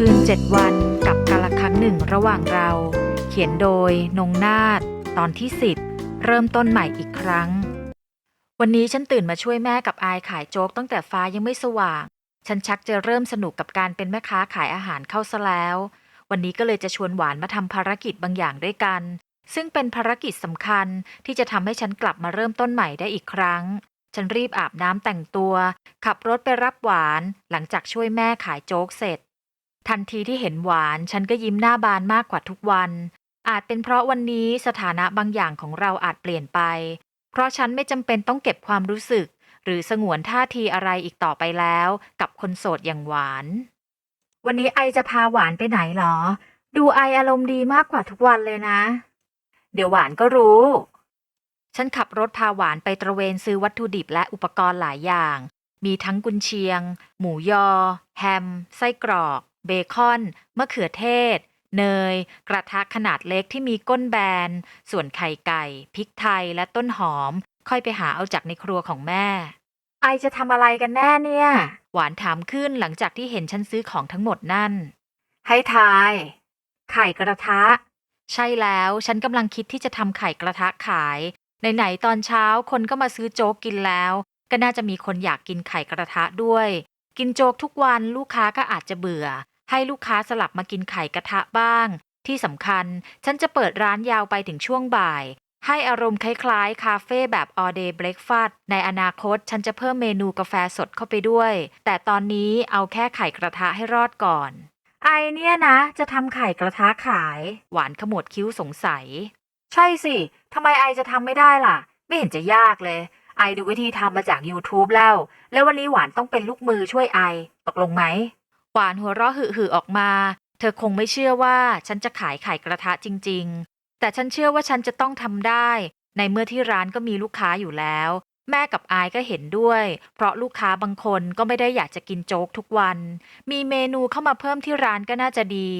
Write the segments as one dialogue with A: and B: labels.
A: คืนเจ็ดวันกับกาละครั้งหนึ่งระหว่างเรา เขียนโดยนงนาฏตอนที่ 10 เริ่มต้นใหม่อีกครั้ง วันนี้ฉันตื่นมาช่วยแม่กับอายขายโจ๊กตั้งแต่ฟ้ายังไม่สว่าง ฉันชักจะเริ่มสนุกกับการเป็นแม่ค้าขายอาหารเข้าซะแล้ว วันนี้ก็เลยจะชวนหวานมาทำภารกิจบางอย่างด้วยกัน ซึ่งเป็นภารกิจสำคัญที่จะทำให้ฉันกลับมาเริ่มต้นใหม่ได้อีกครั้งฉันรีบอาบน้ำแต่งตัว ขับรถไปรับหวาน หลังจากช่วยแม่ขายโจ๊กเสร็จ ทันทีที่เห็นหวาน ฉันก็ยิ้มหน้าบานมากกว่าทุกวัน อาจเป็นเพราะวันนี้สถานะบางอย่างของเราอาจเปลี่ยนไป เพราะฉันไม่จำเป็นต้องเก็บความรู้สึก หรือสงวนท่าทีอะไรอีกต่อไปแล้ว กับคนโสดอย่างหวาน วันนี้ไอจะพาหวานไปไหนหรอ ดูไออารมณ์ดีมากกว่าทุกวันเลยนะ เดี๋ยวหวานก็รู้ ฉันขับรถพาหวานไปตระเวนซื้อวัตถุดิบและอุปกรณ์หลายอย่าง มีทั้งกุนเชียง หมูยอ แฮม ไส้กรอก เบคอน มะเขือเทศ เนย กระทะขนาดเล็กที่มีก้นแบน ส่วนไข่ไก่ พริกไทยและต้นหอม ค่อยไปหาเอาจากในครัวของแม่ ไอจะทำอะไรกันแน่เนี่ย หวานถามขึ้นหลังจากที่เห็นฉันซื้อของทั้งหมดนั่น ให้ทาย ไข่กระทะ ใช่แล้วฉันกำลังคิดที่จะทำไข่กระทะขายไหนๆตอนเช้าคนก็มาซื้อโจ๊กกินแล้ว ก็น่าจะมีคนอยากกินไข่กระทะด้วย กินโจ๊กทุกวันลูกค้าก็อาจจะเบื่อ ให้ลูกค้าสลับมากินไข่กระทะบ้าง ที่สำคัญฉันจะเปิดร้านยาวไปถึงช่วงบ่าย ให้อารมณ์คล้ายๆ คาเฟ่แบบ all day breakfast ในอนาคตฉันจะเพิ่มเมนูกาแฟสดเข้าไปด้วย แต่ตอนนี้เอาแค่ไข่กระทะให้รอดก่อน ไอเนี่ยนะ จะทำไข่กระทะขาย หวานขมวดคิ้วสงสัย ใช่สิทำไมไอจะทำไม่ได้ล่ะ ไม่เห็นจะยากเลย ไอดูวิธีทำมาจาก YouTube แล้ว แล้ววันนี้หวานต้องเป็นลูกมือช่วยไอตกลงไหม หวานหัวเราะหึ่ๆออกมา เธอคงไม่เชื่อว่าฉันจะขายไข่กระทะจริง ๆ แต่ฉันเชื่อว่าฉันจะต้องทำได้ ในเมื่อที่ร้านก็มีลูกค้าอยู่แล้ว แม่กับอายก็เห็นด้วย เพราะลูกค้าบางคนก็ไม่ได้อยากจะกินโจ๊กทุกวัน มีเมนูเข้ามาเพิ่มที่ร้านก็น่าจะดี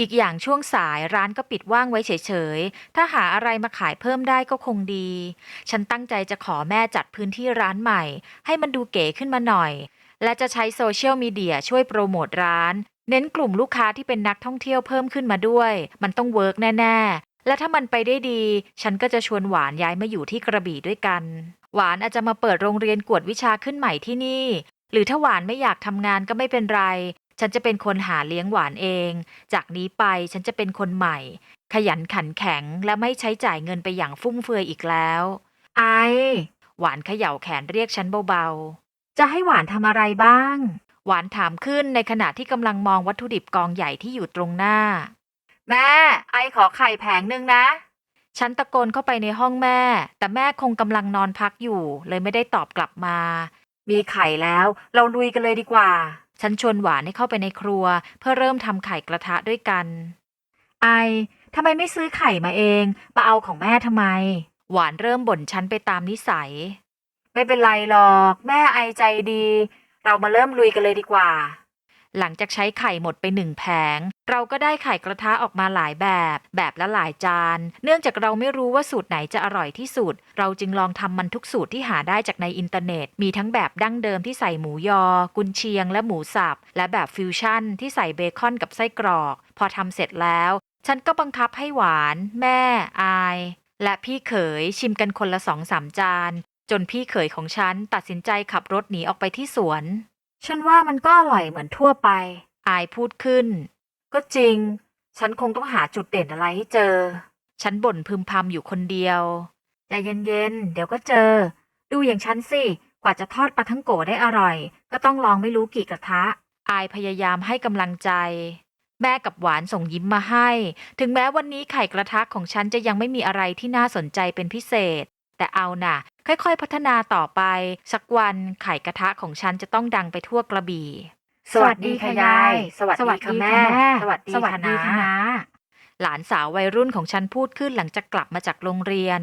A: อีกอย่างช่วงสายร้านก็ปิดว่างไว้เฉยๆ ถ้าหาอะไรมาขายเพิ่มได้ก็คงดี ฉันตั้งใจจะขอแม่จัดพื้นที่ร้านใหม่ ให้มันดูเก๋ขึ้นมาหน่อย และจะใช้โซเชียลมีเดียช่วยโปรโมทร้าน เน้นกลุ่มลูกค้าที่เป็นนักท่องเที่ยวเพิ่มขึ้นมาด้วย มันต้องเวิร์กแน่ ๆ และถ้ามันไปได้ดี ฉันก็จะชวนหวานย้ายมาอยู่ที่กระบี่ด้วยกัน หวานอาจจะมาเปิดโรงเรียนกวดวิชาขึ้นใหม่ที่นี่ หรือถ้าหวานไม่อยากทำงานก็ไม่เป็นไร ฉันจะเป็นคนหาเลี้ยงหวานเอง จากนี้ไปฉันจะเป็นคนใหม่ ขยันขันแข็งและไม่ใช้จ่ายเงินไปอย่างฟุ่มเฟือยอีกแล้ว ไอ หวานเขย่าแขนเรียกฉันเบาๆ จะให้หวานทำอะไรบ้าง หวานถามขึ้นในขณะที่กำลังมองวัตถุดิบกองใหญ่ที่อยู่ตรงหน้า แม่ ไอขอไข่แผงหนึ่งนะ ฉันตะโกนเข้าไปในห้องแม่ แต่แม่คงกำลังนอนพักอยู่ เลยไม่ได้ตอบกลับมา มีไข่แล้ว เราลุยกันเลยดีกว่า ฉันชวนหวานให้เข้าไปในครัว เพื่อเริ่มทำไข่กระทะด้วยกัน ไอทำไมไม่ซื้อไข่มาเองมาเอาของแม่ทำไม หวานเริ่มบ่นฉันไปตามนิสัย ไม่เป็นไรหรอก แม่ไอใจดี เรามาเริ่มลุยกันเลยดีกว่า หลังจากใช้ไข่หมดไปหนึ่งแผง เราก็ได้ไข่กระทะออกมาหลายแบบ แบบละหลายจาน เนื่องจากเราไม่รู้ว่าสูตรไหนจะอร่อยที่สุด เราจึงลองทำมันทุกสูตรที่หาได้จากในอินเทอร์เน็ต มีทั้งแบบดั้งเดิมที่ใส่หมูยอ กุนเชียง และหมูสับ และแบบฟิวชั่น ที่ใส่เบคอนกับไส้กรอก พอทำเสร็จแล้ว ฉันก็บังคับให้หวาน แม่ อายและพี่เขยชิมกันคนละสองสามจาน จนพี่เขยของฉันตัดสินใจขับรถหนีออกไปที่สวน ฉันว่ามันก็อร่อยเหมือนทั่วไป อายพูดขึ้น ก็จริง ฉันคงต้องหาจุดเด่นอะไรให้เจอ ฉันบ่นพึมพำอยู่คนเดียวใจเย็นๆ เดี๋ยวก็เจอ ดูอย่างฉันสิ กว่าจะทอดปลาทั้งโกะได้อร่อย ก็ต้องลองไม่รู้กี่กระทะ อายพยายามให้กำลังใจ แม่กับหวานส่งยิ้มมาให้ ถึงแม้วันนี้ไข่กระทะของฉันจะยังไม่มีอะไรที่น่าสนใจเป็นพิเศษ แต่เอาน่ะ ค่อยๆ พัฒนาต่อไป สักวันไข่กระทะของฉันจะต้องดังไปทั่วกระบี่
B: สวัสดีค่ะยาย
A: สวัสดีค่ะแม่
B: สวัสดี
A: สวัส
B: ค่ะ
A: ดี
B: น้า
A: ค่ะนะหลานสาววัยรุ่นของฉันพูดขึ้นหลังจากกลับมาจากโรงเรียน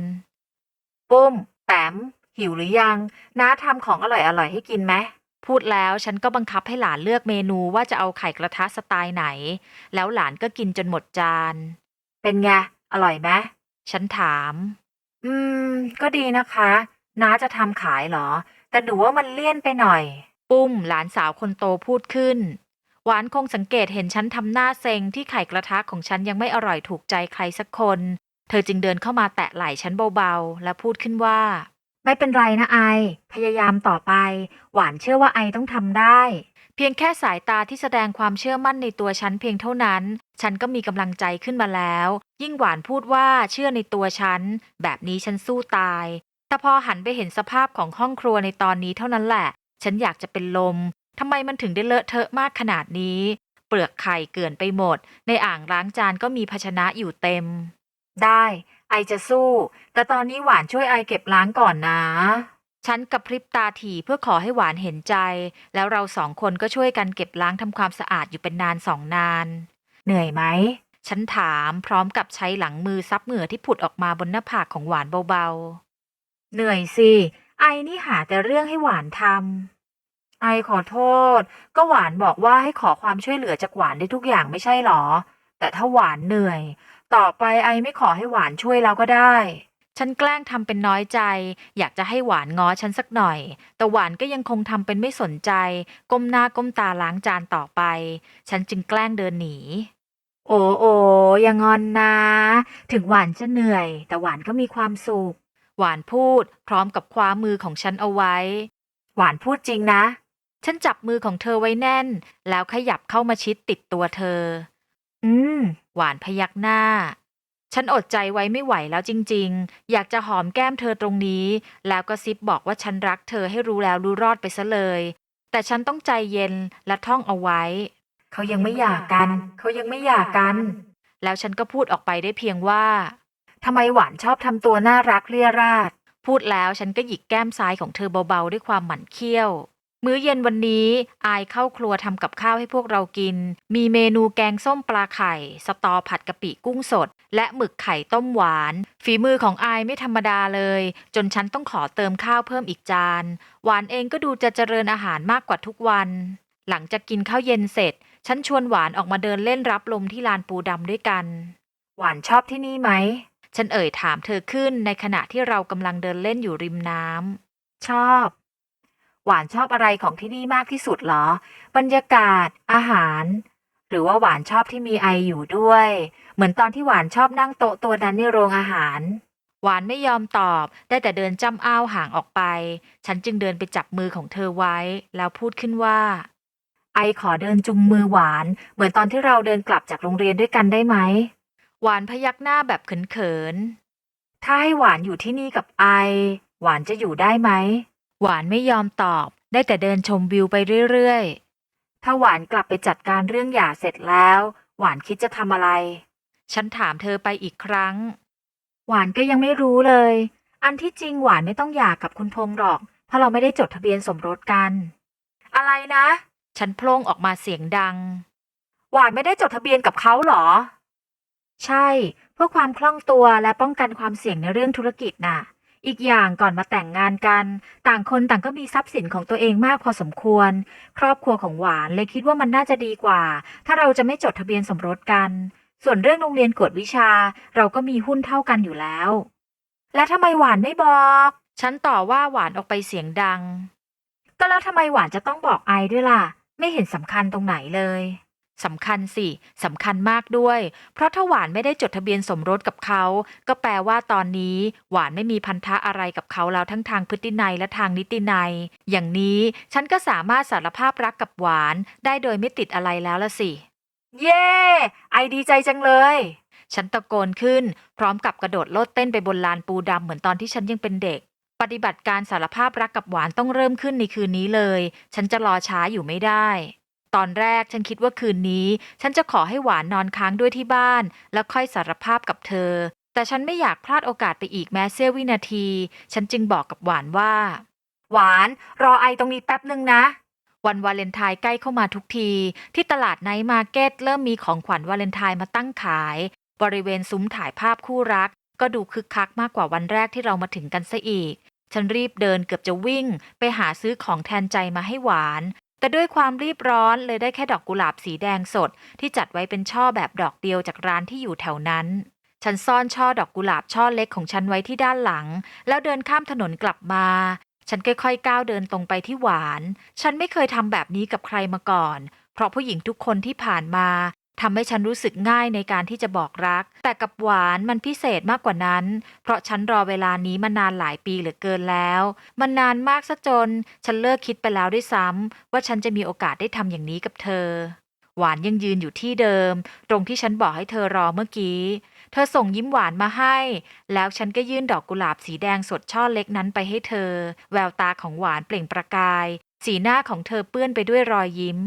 A: ปุ้ม แปม หิวหรือยัง น้าทำของอร่อยๆให้กินไหมพูดแล้วฉันก็บังคับให้หลานเลือกเมนูว่าจะเอาไข่กระทะสไตล์ไหน แล้วหลานก็กินจนหมดจาน เป็นไง อร่อยไหมฉันถาม อืม ก็ดีนะคะ น้าจะทำขายเหรอ แต่หนูว่ามันเลี่ยนไปหน่อย ปุ้มหลานสาวคนโตพูดขึ้น หวานคงสังเกตเห็นฉันทำหน้าเซ็งที่ไข่กระทะของฉันยังไม่อร่อยถูกใจใครสักคน เธอจึงเดินเข้ามาแตะไหล่ฉันเบาๆ และพูดขึ้นว่า
B: ไม่เป็นไรนะไอ พยายามต่อไป หวานเชื่อว่าไอต้องทำได้
A: เพียงแค่สายตาที่แสดงความเชื่อมั่นในตัวฉันเพียงเท่านั้น ฉันก็มีกำลังใจขึ้นมาแล้ว ยิ่งหวานพูดว่าเชื่อในตัวฉัน แบบนี้ฉันสู้ตาย แต่พอหันไปเห็นสภาพของห้องครัวในตอนนี้เท่านั้นแหละ ฉันอยากจะเป็นลมทำไมมันถึงได้เลอะเทอะมากขนาดนี้ เปลือกไข่เกลื่อนไปหมด ในอ่างล้างจานก็มีภาชนะอยู่เต็ม
B: ได้ ไอจะสู้ แต่ตอนนี้หวานช่วยไอเก็บล้างก่อนนะ
A: ฉันกระพริบตาถี่เพื่อขอให้หวานเห็นใจ แล้วเราสองคนก็ช่วยกันเก็บล้างทำความสะอาดอยู่เป็นนานสองนาน
B: เหนื่อยไหม
A: ฉันถามพร้อมกับใช้หลังมือซับเหงื่อที่ผุดออกมาบนหน้าผากของหวานเบาๆ
B: เหนื่อยสิ ไอนี่หาแต่เรื่องให้หวานทำไอขอโทษ ก็หวานบอกว่าให้ขอความช่วยเหลือจากหวานได้ทุกอย่างไม่ใช่หรอ แต่ถ้าหวานเหนื่อย ต่อไปไอไม่ขอให้หวานช่วยเราก็ได้
A: ฉันแกล้งทำเป็นน้อยใจ อยากจะให้หวานง้อฉันสักหน่อย แต่หวานก็ยังคงทำเป็นไม่สนใจ ก้มหน้าก้มตาล้างจานต่อไป ฉันจึงแกล้งเดินหนี
B: โอ้โอ้อย่างอนนะ ถึงหวานจะเหนื่อย แต่หวานก็มีความสุข
A: หวานพูด พร้อมกับคว้ามือของฉันเอาไว้
B: หวานพูดจริงนะ
A: ฉันจับมือของเธอไว้แน่น แล้วขยับเข้ามาชิดติดตัวเธอ
B: อืม
A: หวานพยักหน้า ฉันอดใจไว้ไม่ไหวแล้วจริงๆ อยากจะหอมแก้มเธอตรงนี้ แล้วก็ซิบบอกว่าฉันรักเธอให้รู้แล้วรู้รอดไปซะเลย แต่ฉันต้องใจเย็นและท่องเอาไว้
B: เขายังไม่หย่ากัน เขายังไม่หย่ากัน
A: แล้วฉันก็พูดออกไปได้เพียงว่า
B: ทำไมหวานชอบทำตัวน่ารักเรียราด
A: พูดแล้วฉันก็หยิกแก้มซ้ายของเธอเบาๆด้วยความหมั่นเคี้ยว มื้อเย็นวันนี้อายเข้าครัวทำกับข้าวให้พวกเรากิน มีเมนูแกงส้มปลาไข่ สตอผัดกะปิกุ้งสด และหมึกไข่ต้มหวาน ฝีมือของอายไม่ธรรมดาเลย จนฉันต้องขอเติมข้าวเพิ่มอีกจาน หวานเองก็ดูจะเจริญอาหารมากกว่าทุกวัน หลังจากกินข้าวเย็นเสร็จ ฉันชวนหวานออกมาเดินเล่นรับลมที่ลานปูดำด้วยกัน
B: หวานชอบที่นี่ไหม
A: ฉันเอ่ยถามเธอขึ้นในขณะที่เรากำลังเดินเล่นอยู่ริมน้ำ
B: ชอบ หวานชอบอะไรของที่นี่มากที่สุดเหรอ บรรยากาศ อาหาร หรือว่าหวานชอบที่มีไออยู่ด้วย เหมือนตอนที่หวานชอบนั่งโต๊ะตัวนั้นในโรงอาหาร
A: หวานไม่ยอมตอบ ได้แต่เดินจ้ำอ้าวห่างออกไป ฉันจึงเดินไปจับมือของเธอไว้ แล้วพูดขึ้นว่า
B: ไอขอเดินจุงมือหวาน เหมือนตอนที่เราเดินกลับจากโรงเรียนด้วยกันได้ไหม
A: หวานพยักหน้าแบบเขิน
B: ถ้าให้หวานอยู่ที่นี่กับไอ หวานจะอยู่ได้ไหม
A: ๆ หวานไม่ยอมตอบ ได้แต่เดินชมวิวไปเรื่อย
B: ถ้าหวานกลับไปจัดการเรื่องหย่าเสร็จแล้ว หวานคิดจะทำอะไร
A: ๆฉันถามเธอไปอีกครั้ง
B: หวานก็ยังไม่รู้เลย อันที่จริงหวานไม่ต้องหย่ากับคุณพงษ์หรอก เพราะเราไม่ได้จดทะเบียนสมรสกัน อะไรนะ
A: ฉันโพล่งออกมาเสียงดัง
B: หวานไม่ได้จดทะเบียนกับเขาเหรอ ใช่ เพื่อความคล่องตัวและป้องกันความเสี่ยงในเรื่องธุรกิจน่ะ อีกอย่างก่อนมาแต่งงานกัน ต่างคนต่างก็มีทรัพย์สินของตัวเองมากพอสมควร ครอบครัวของหวานเลยคิดว่ามันน่าจะดีกว่า ถ้าเราจะไม่จดทะเบียนสมรสกัน ส่วนเรื่องโรงเรียนกวดวิชา เราก็มีหุ้นเท่ากันอยู่แล้ว และทำไมหวานไม่บอก
A: ฉันต่อว่าหวานออกไปเสียงดัง
B: ก็แล้วทำไมหวานจะต้องบอกไอด้วยล่ะ ไม่เห็นสำคัญตรงไหนเลย
A: สำคัญสิสำคัญมากด้วย เพราะถ้าหวานไม่ได้จดทะเบียนสมรสกับเขา ก็แปลว่าตอนนี้ หวานไม่มีพันธะอะไรกับเขาแล้วทั้งทางพฤตินัยและทางนิตินัย อย่างนี้ฉันก็สามารถสารภาพรักกับหวานได้โดยไม่ติดอะไรแล้วละสิ
B: เย้ไอดีใจจังเลย
A: ฉันตะโกนขึ้น พร้อมกับกระโดดโลดเต้นไปบนลานปูดำเหมือนตอนที่ฉันยังเป็นเด็ก ปฏิบัติการสารภาพรักกับหวานต้องเริ่มขึ้นในคืนนี้เลย ฉันจะรอช้าอยู่ไม่ได้ ตอนแรกฉันคิดว่าคืนนี้ ฉันจะขอให้หวานนอนค้างด้วยที่บ้าน แล้วค่อยสารภาพกับเธอ แต่ฉันไม่อยากพลาดโอกาสไปอีกแม้เสี้ยววินาที ฉันจึงบอกกับหวานว่า
B: หวานรอไอตรงนี้แป๊บหนึ่งนะ
A: วันวาเลนไทน์ใกล้เข้ามาทุกที ที่ตลาดไนท์มาร์เก็ตเริ่มมีของขวัญวาเลนไทน์มาตั้งขาย บริเวณซุ้มถ่ายภาพคู่รัก ก็ดูคึกคักมากกว่าวันแรกที่เรามาถึงกันซะอีกฉันรีบเดินเกือบจะวิ่ง ไปหาซื้อของแทนใจมาให้หวาน แต่ด้วยความรีบร้อนเลยได้แค่ดอกกุหลาบสีแดงสด ที่จัดไว้เป็นช่อแบบดอกเดียวจากร้านที่อยู่แถวนั้น ฉันซ่อนช่อดอกกุหลาบช่อเล็กของฉันไว้ที่ด้านหลัง แล้วเดินข้ามถนนกลับมา ฉันค่อยๆก้าวเดินตรงไปที่หวาน ฉันไม่เคยทำแบบนี้กับใครมาก่อน เพราะผู้หญิงทุกคนที่ผ่านมา ทำให้ฉันรู้สึกง่ายในการที่จะบอกรัก แต่กับหวานมันพิเศษมากกว่านั้น เพราะฉันรอเวลานี้มานานหลายปีเหลือเกินแล้ว มันนานมากซะจน ฉันเลิกคิดไปแล้วด้วยซ้ำว่าฉันจะมีโอกาสได้ทำอย่างนี้กับเธอ หวานยังยืนอยู่ที่เดิม ตรงที่ฉันบอกให้เธอรอเมื่อกี้ เธอส่งยิ้มหวานมาให้ แล้วฉันก็ยื่นดอกกุหลาบสีแดงสดช่อเล็กนั้นไปให้เธอ แววตาของหวานเปล่งประกาย สีหน้าของเธอเปื้อนไปด้วยรอยยิ้ม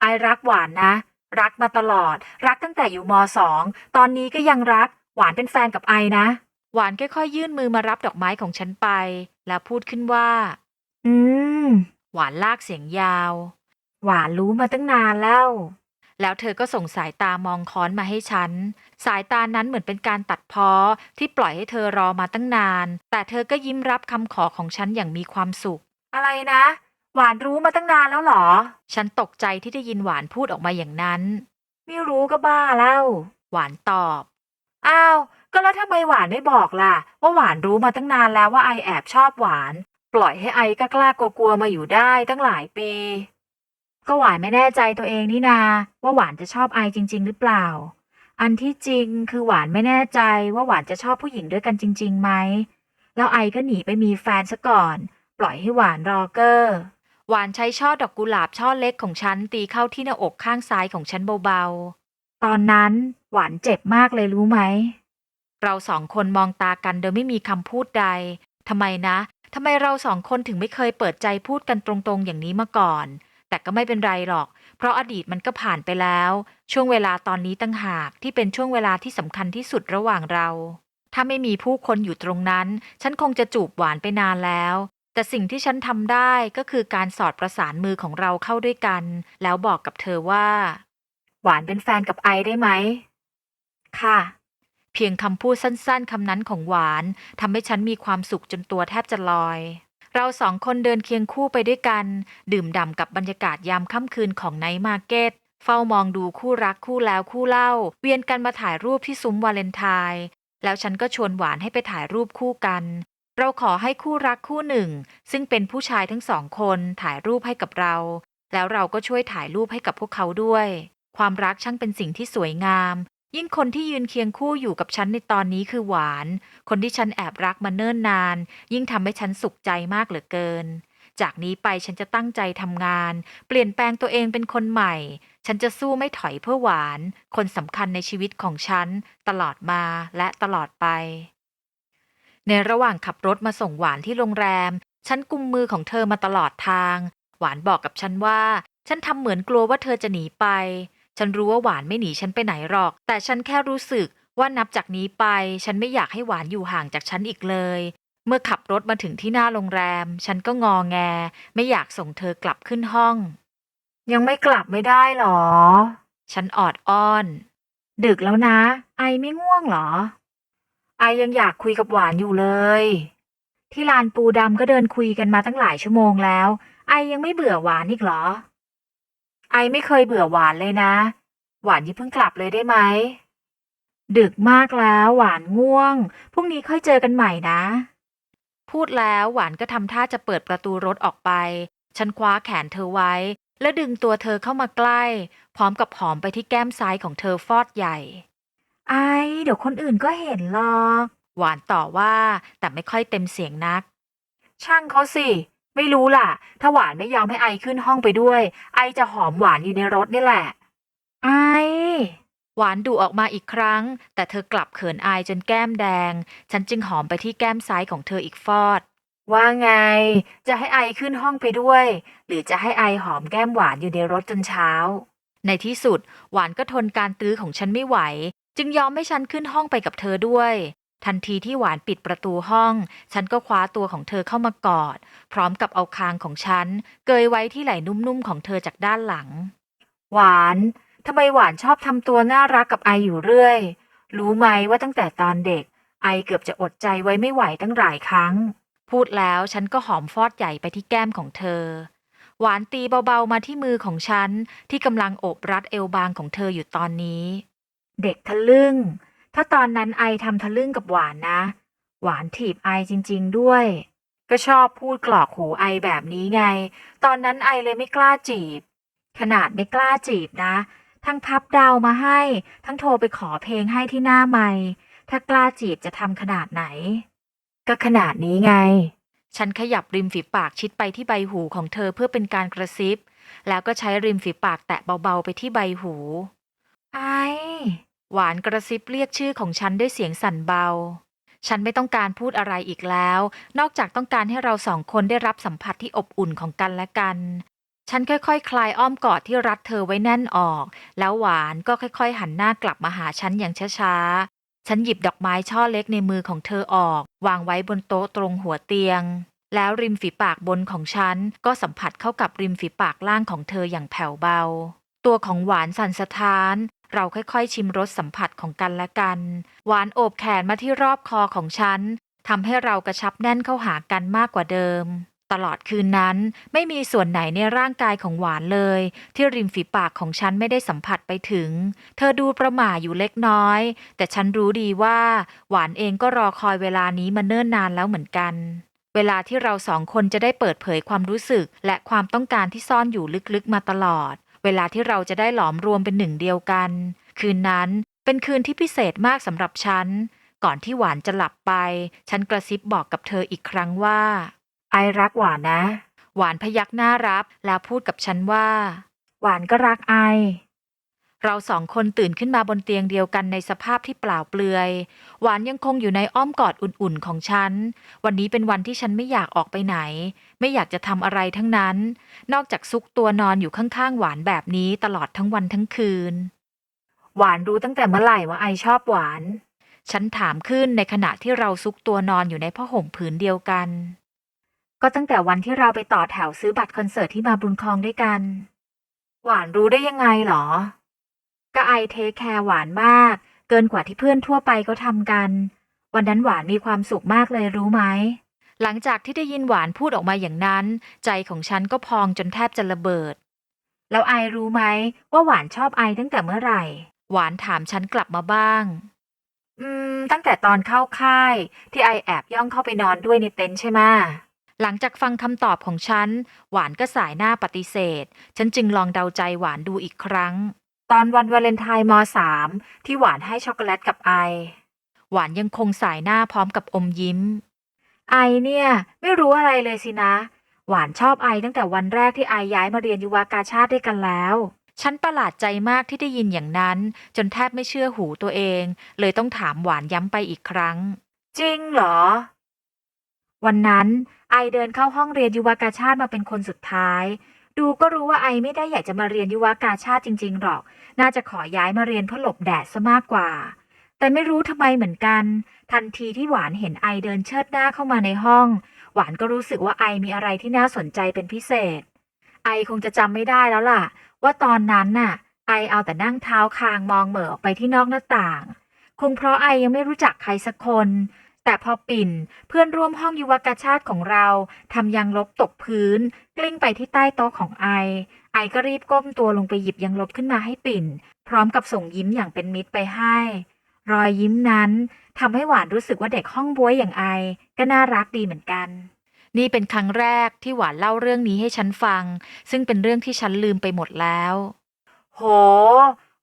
B: ไอรักหวานนะ รักมาตลอด รักตั้งแต่อยู่มสองตอนนี้ก็ยังรัก หวานเป็นแฟนกับไอนะ
A: หวานค่อยๆยื่นมือมารับดอกไม้ของฉันไป แล้วพูดขึ้นว่า
B: อืม
A: หวานลากเสียงยาว
B: หวานรู้มาตั้งนานแล้ว
A: แล้วเธอก็ส่งสายตามองค้อนมาให้ฉัน สายตานั้นเหมือนเป็นการตัดพ้อที่ปล่อยให้เธอรอมาตั้งนาน แต่เธอก็ยิ้มรับคำขอของฉันอย่างมีความสุข
B: อะไรนะ หวานรู้มาตั้งนานแล้วเหรอ
A: ฉันตกใจที่ได้ยินหวานพูดออกมาอย่างนั้น
B: ไม่รู้ก็บ้าแล้ว
A: หวานตอบ
B: อ้าว ก็แล้วทำไมหวานไม่บอกล่ะ ว่าหวานรู้มาตั้งนานแล้วว่าไอแอบชอบหวาน ปล่อยให้ไอก็กล้ากลัวๆมาอยู่ได้ตั้งหลายปี ก็หวานไม่แน่ใจตัวเองนี่นา ว่าหวานจะชอบไอจริง ๆ หรือเปล่า อันที่จริงคือหวานไม่แน่ใจว่าหวานจะชอบผู้หญิงด้วยกันจริงๆไหมแล้วไอก็หนีไปมีแฟนซะก่อน ปล่อยให้หวานรอเกอร์
A: หวานใช้ช่อดอกกุหลาบช่อเล็กของฉันตีเข้าที่หน้าอกข้างซ้ายของฉันเบาๆ
B: ตอนนั้นหวานเจ็บมากเลยรู้ไหม
A: เราสองคนมองตากันโดยไม่มีคำพูดใด ทำไมนะ ทำไมเราสองคนถึงไม่เคยเปิดใจพูดกันตรงๆอย่างนี้มาก่อน แต่ก็ไม่เป็นไรหรอก เพราะอดีตมันก็ผ่านไปแล้ว ช่วงเวลาตอนนี้ตั้งหากที่เป็นช่วงเวลาที่สำคัญที่สุดระหว่างเราถ้าไม่มีผู้คนอยู่ตรงนั้น ฉันคงจะจูบหวานไปนานแล้ว แต่สิ่งที่ฉันทำได้ก็คือการสอดประสานมือของเราเข้าด้วยกัน แล้วบอกกับเธอว่า
B: หวานเป็นแฟนกับไอได้ไหม ค่ะ
A: เพียงคำพูดสั้น ๆคำนั้นของหวานทำให้ฉันมีความสุขจนตัวแทบจะลอย เราสองคนเดินเคียงคู่ไปด้วยกัน ดื่มด่ำกับบรรยากาศยามค่ำคืนของไนท์มาร์เก็ตเฝ้ามองดูคู่รักคู่แล้วคู่เล่า เวียนกันมาถ่ายรูปที่ซุ้มวาเลนไทน์แล้วฉันก็ชวนหวานให้ไปถ่ายรูปคู่กัน เราขอให้คู่รักคู่หนึ่ง ซึ่งเป็นผู้ชายทั้งสองคนถ่ายรูปให้กับเรา แล้วเราก็ช่วยถ่ายรูปให้กับพวกเขาด้วย ความรักช่างเป็นสิ่งที่สวยงาม ยิ่งคนที่ยืนเคียงคู่อยู่กับฉันในตอนนี้คือหวาน คนที่ฉันแอบรักมาเนิ่นนาน ยิ่งทำให้ฉันสุขใจมากเหลือเกิน จากนี้ไปฉันจะตั้งใจทำงาน เปลี่ยนแปลงตัวเองเป็นคนใหม่ ฉันจะสู้ไม่ถอยเพื่อหวาน คนสำคัญในชีวิตของฉัน ตลอดมาและตลอดไป ในระหว่างขับรถมาส่งหวานที่โรงแรม ฉันกุมมือของเธอมาตลอดทาง หวานบอกกับฉันว่า ฉันทำเหมือนกลัวว่าเธอจะหนีไป ฉันรู้ว่าหวานไม่หนีฉันไปไหนหรอก แต่ฉันแค่รู้สึกว่านับจากนี้ไป ฉันไม่อยากให้หวานอยู่ห่างจากฉันอีกเลย เมื่อขับรถมาถึงที่หน้าโรงแรม ฉันก็งอแง ไม่อยากส่งเธอกลับขึ้นห้อง
B: ยังไม่กลับไม่ได้หรอ
A: ฉันออดอ้อน
B: ดึกแล้วนะ ไอไม่ง่วงเหรอ ไอยังอยากคุยกับหวานอยู่เลย ที่ลานปูดำก็เดินคุยกันมาตั้งหลายชั่วโมงแล้ว ไอยังไม่เบื่อหวานอีกเหรอ ไอไม่เคยเบื่อหวานเลยนะ หวานอย่เพิ่งกลับเลยได้ไหม ดึกมากแล้วหวานง่วง พรุ่งนี้ค่อยเจอกันใหม่นะ
A: พูดแล้วหวานก็ทำท่าจะเปิดประตูรถออกไป ฉันคว้าแขนเธอไว้ และดึงตัวเธอเข้ามาใกล้ พร้อมกับหอมไปที่แก้มซ้ายของเธอฟอดใหญ่
B: ไอเดี๋ยวคนอื่นก็เห็นหรอก
A: หวานต่อว่าแต่ไม่ค่อยเต็มเสียงนัก
B: ช่างเขาสิ ไม่รู้ล่ะ ถ้าหวานไม่ยอมให้ไอขึ้นห้องไปด้วย ไอจะหอมหวานอยู่ในรถนี่แหละ ไอ
A: หวานดุออกมาอีกครั้ง แต่เธอกลับเขินอายจนแก้มแดง ฉันจึงหอมไปที่แก้มซ้ายของเธออีกฟอด
B: ว่าไง จะให้ไอขึ้นห้องไปด้วย หรือจะให้ไอหอมแก้มหวานอยู่ในรถจนเช้า
A: ในที่สุดหวานก็ทนการตื้อของฉันไม่ไหว จึงยอมให้ฉันขึ้นห้องไปกับเธอด้วย ทันทีที่หวานปิดประตูห้อง ฉันก็คว้าตัวของเธอเข้ามากอด พร้อมกับเอาคางของฉัน เกยไว้ที่ไหล่นุ่มๆของเธอจากด้านหลัง
B: หวานทำไมหวานชอบทำตัวน่ารักกับไออยู่เรื่อย รู้ไหมว่าตั้งแต่ตอนเด็ก ไอเกือบจะอดใจไว้ไม่ไหวตั้งหลายครั้ง
A: พูดแล้วฉันก็หอมฟอดใหญ่ไปที่แก้มของเธอ หวานตีเบาๆมาที่มือของฉันที่กำลังโอบรัดเอวบางของเธออยู่ตอนนี้
B: เด็กทะลึ่ง ถ้าตอนนั้นไอทำทะลึ่งกับหวานนะ หวานถีบไอจริง ๆ ด้วย ก็ชอบพูดกรอกหูไอแบบนี้ไง ตอนนั้นไอเลยไม่กล้าจีบ ขนาดไม่กล้าจีบนะ ทั้งพับดาวมาให้ ทั้งโทรไปขอเพลงให้ที่หน้าไม่ถ้ากล้าจีบจะทำขนาดไหน ก็ขนาดนี้ไง
A: ฉันขยับริมฝีปากชิดไปที่ใบหูของเธอเพื่อเป็นการกระซิบ แล้วก็ใช้ริมฝีปากแตะเบาๆไปที่ใบหู
B: ไอ
A: หวานกระซิบเรียกชื่อของฉันด้วยเสียงสั่นเบา ฉันไม่ต้องการพูดอะไรอีกแล้ว นอกจากต้องการให้เราสองคนได้รับสัมผัสที่อบอุ่นของกันและกัน ฉันค่อยๆคคลายอ้อมกอดที่รัดเธอไว้แน่นออก แล้วหวานก็ค่อย ๆ หันหน้ากลับมาหาฉันอย่างช้าๆ ฉันหยิบดอกไม้ช่อเล็กในมือของเธอออก วางไว้บนโต๊ะตรงหัวเตียง แล้วริมฝีปากบนของฉันก็สัมผัสเข้ากับริมฝีปากล่างของเธออย่างแผ่วเบาตัวของหวานสั่นสะท้าน เราค่อยๆ ชิมรสสัมผัสของกันและกัน หวานโอบแขนมาที่รอบคอของฉันทำให้เรากระชับแน่นเข้าหากันมากกว่าเดิม ตลอดคืนนั้นไม่มีส่วนไหนในร่างกายของหวานเลย ที่ริมฝีปากของฉันไม่ได้สัมผัสไปถึง เธอดูประหม่าอยู่เล็กน้อย แต่ฉันรู้ดีว่า หวานเองก็รอคอยเวลานี้มาเนิ่นนานแล้วเหมือนกันเวลาที่เราสองคนจะได้เปิดเผยความรู้สึก และความต้องการที่ซ่อนอยู่ลึกๆมาตลอด เวลาที่เราจะได้หลอมรวมเป็นหนึ่งเดียวกัน คืนนั้นเป็นคืนที่พิเศษมากสำหรับฉัน ก่อนที่หวานจะหลับไป ฉันกระซิบบอกกับเธออีกครั้งว่า
B: ไอรักหวานนะ
A: หวานพยักหน้ารับแล้วพูดกับฉันว่า
B: หวานก็รักไอ
A: เราสองคนตื่นขึ้นมาบนเตียงเดียวกันในสภาพที่เปล่าเปลือย หวานยังคงอยู่ในอ้อมกอดอุ่นๆของฉัน วันนี้เป็นวันที่ฉันไม่อยากออกไปไหน ไม่อยากจะทำอะไรทั้งนั้น นอกจากซุกตัวนอนอยู่ข้างๆหวานแบบนี้ตลอดทั้งวันทั้งคืน
B: หวานรู้ตั้งแต่เมื่อไหร่ว่าไอชอบหวาน
A: ฉันถามขึ้นในขณะที่เราซุกตัวนอนอยู่ในผ้าห่มผืนเดียวกัน
B: ก็ตั้งแต่วันที่เราไปต่อแถวซื้อบัตรคอนเสิร์ตที่มาบุญคลองด้วยกัน หวานรู้ได้ยังไงหรอ ก็ไอเทคแคร์หวานมาก เกินกว่าที่เพื่อนทั่วไปเขาทำกัน วันนั้นหวานมีความสุขมากเลยรู้ไหม
A: หลังจากที่ได้ยินหวานพูดออกมาอย่างนั้น ใจของฉันก็พองจนแทบจะระเบิด
B: แล้วไอรู้ไหมว่าหวานชอบไอตั้งแต่เมื่อไหร่
A: หวานถามฉันกลับมาบ้าง
B: อืม ตั้งแต่ตอนเข้าค่าย ที่ไอแอบย่องเข้าไปนอนด้วยในเต็นท์ใช่ไหมะ
A: หลังจากฟังคำตอบของฉัน หวานก็สายหน้าปฏิเสธ ฉันจึงลองเดาใจหวานดูอีกครั้ง
B: ตอนวันวาเลนไทน์มสามที่หวานให้ช็อกโกแลตกับไอ
A: หวานยังคงสายหน้าพร้อมกับอมยิ้ม
B: ไอเนี่ย ไม่รู้อะไรเลยสินะ หวานชอบไอตั้งแต่วันแรกที่ไอย้ายมาเรียนยุวากาชาติด้วยกันแล้ว
A: ฉันประหลาดใจมากที่ได้ยินอย่างนั้น จนแทบไม่เชื่อหูตัวเอง เลยต้องถามหวานย้ำไปอีกครั้ง
B: จริงเหรอ วันนั้น ไอเดินเข้าห้องเรียนยุวากาชาติมาเป็นคนสุดท้าย ดูก็รู้ว่าไอไม่ได้อยากจะมาเรียนยุวากาชาติจริง ๆ หรอก น่าจะขอย้ายมาเรียนเพื่อหลบแดดซะมากกว่า แต่ไม่รู้ทำไมเหมือนกัน ทันทีที่หวานเห็นไอเดินเชิดหน้าเข้ามาในห้อง หวานก็รู้สึกว่าไอมีอะไรที่น่าสนใจเป็นพิเศษ ไอคงจะจำไม่ได้แล้วล่ะ ว่าตอนนั้นน่ะ ไอเอาแต่นั่งเท้าคางมองเหม่อออกไปที่นอกหน้าต่าง คงเพราะไอยังไม่รู้จักใครสักคน แต่พอปิ่นเพื่อนร่วมห้องยุวกาชาติของเราทำยางลบตกพื้น กลิ้งไปที่ใต้โต๊ะของไอ ไอก็รีบก้มตัวลงไปหยิบยางลบขึ้นมาให้ปิ่น พร้อมกับส่งยิ้มอย่างเป็นมิตรไปให้ รอยยิ้มนั้นทำให้หวานรู้สึกว่าเด็กห้องบวยอย่างไอ ก็น่ารักดีเหมือนกัน
A: นี่เป็นครั้งแรกที่หวานเล่าเรื่องนี้ให้ฉันฟัง ซึ่งเป็นเรื่องที่ฉันลืมไปหมดแล้ว
B: โห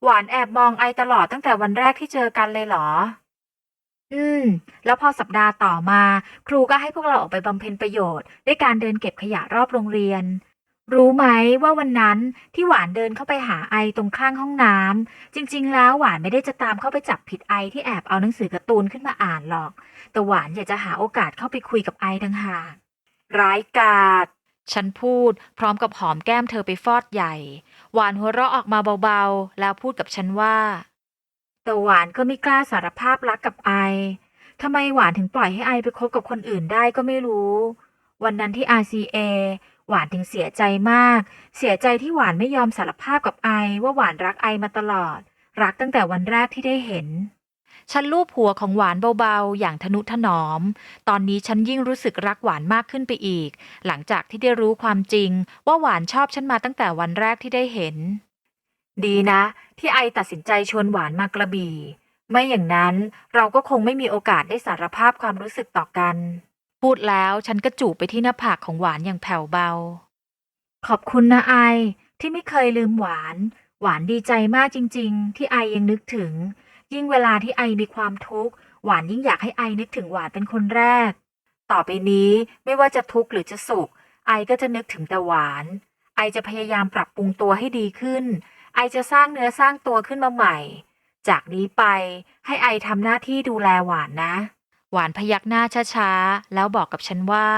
B: หวานแอบมองไอตลอดตั้งแต่วันแรกที่เจอกันเลยเหรอ อืม แล้วพอสัปดาห์ต่อมา ครูก็ให้พวกเราออกไปบำเพ็ญประโยชน์ ด้วยการเดินเก็บขยะรอบโรงเรียน รู้ไหมว่าวันนั้นที่หวานเดินเข้าไปหาไอตรงข้างห้องน้ำจริงๆ แล้วหวานไม่ได้จะตามเข้าไปจับผิดไอที่แอบเอาหนังสือการ์ตูนขึ้นมาอ่านหรอก แต่หวานอยากจะหาโอกาสเข้าไปคุยกับไอต่างหากร้ายกาจ
A: ฉันพูดพร้อมกับหอมแก้มเธอไปฟอดใหญ่ หวานหัวเราะออกมาเบาๆ แล้วพูดกับฉันว่า
B: แต่หวานก็ไม่กล้าสารภาพรักกับไอทำไมหวานถึงปล่อยให้ไอไปคบกับคนอื่นได้ก็ไม่รู้ วันนั้นที่ RCA หวานถึงเสียใจมาก เสียใจที่หวานไม่ยอมสารภาพกับไอว่าหวานรักไอมาตลอด รักตั้งแต่วันแรกที่ได้เห็น
A: ฉันลูบหัวของหวานเบาๆ อย่างทนุถนอม ตอนนี้ฉันยิ่งรู้สึกรักหวานมากขึ้นไปอีก หลังจากที่ได้รู้ความจริง ว่าหวานชอบฉันมาตั้งแต่วันแรกที่ได้เห็น
B: ดีนะ ที่ไอตัดสินใจชวนหวานมากระบี่ ไม่อย่างนั้นเราก็คงไม่มีโอกาสได้สารภาพความรู้สึกต่อกัน
A: พูดแล้วฉันก็จูบไปที่หน้าผากของหวานอย่างแผ่วเบา
B: ขอบคุณนะไอที่ไม่เคยลืมหวาน หวานดีใจมากจริง ๆ ที่ไอยังนึกถึง ยิ่งเวลาที่ไอมีความทุกข์หวานยิ่งอยากให้ไอนึกถึงหวานเป็นคนแรก ต่อไปนี้ไม่ว่าจะทุกข์หรือจะสุข ไอก็จะนึกถึงแต่หวาน ไอจะพยายามปรับปรุงตัวให้ดีขึ้น ไอจะสร้างเนื้อสร้างตัวขึ้นมาใหม่ จากนี้ไปให้ไอทำหน้าที่ดูแลหวานนะ
A: หวานพยักหน้าช้าๆ แล้วบอกกับฉันว่า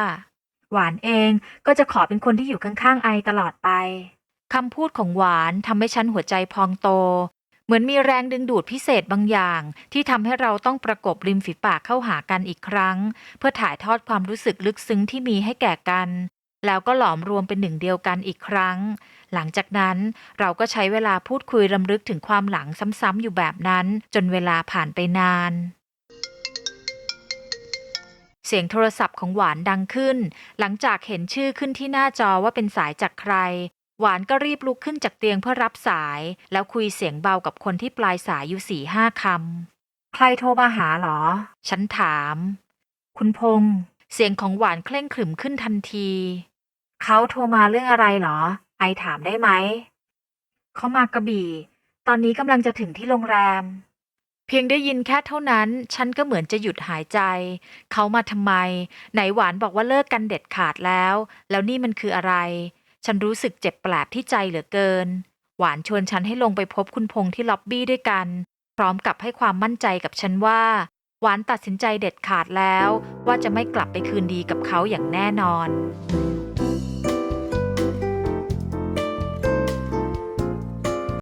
B: หวานเองก็จะขอเป็นคนที่อยู่ข้างๆไอตลอดไป
A: คำพูดของหวานทำให้ฉันหัวใจพองโต เหมือนมีแรงดึงดูดพิเศษบางอย่าง ที่ทำให้เราต้องประกบริมฝีปากเข้าหากันอีกครั้ง เพื่อถ่ายทอดความรู้สึกลึกซึ้งที่มีให้แก่กัน แล้วก็หลอมรวมเป็นหนึ่งเดียวกันอีกครั้ง หลังจากนั้นเราก็ใช้เวลาพูดคุยรำลึกถึงความหลังซ้ำๆอยู่แบบนั้น จนเวลาผ่านไปนาน เสียงโทรศัพท์ของหวานดังขึ้น หลังจากเห็นชื่อขึ้นที่หน้าจอว่าเป็นสายจากใคร หวานก็รีบลุกขึ้นจากเตียงเพื่อรับสาย แล้วคุยเสียงเบากับคนที่ปลายสายอยู่สี่ห้าค
B: ใครโทรมาหาหรอำ
A: ฉันถาม
B: คุณพงษ์
A: เสียงของหวานเคร่งขรึมขึ้นทันที
B: เขาโทรมาเรื่องอะไรหรอ ไอถามได้ไหม เขามากระบี่ ตอนนี้กำลังจะถึงที่โรงแรม
A: เพียงได้ยินแค่เท่านั้น ฉันก็เหมือนจะหยุดหายใจ เขามาทำไม ไหนหวานบอกว่าเลิกกันเด็ดขาดแล้ว แล้วนี่มันคืออะไร ฉันรู้สึกเจ็บแปลบที่ใจเหลือเกิน หวานชวนฉันให้ลงไปพบคุณพงษ์ที่ล็อบบี้ด้วยกัน พร้อมกับให้ความมั่นใจกับฉันว่าหวานตัดสินใจเด็ดขาดแล้ว ว่าจะไม่กลับไปคืนดีกับเขาอย่างแน่นอน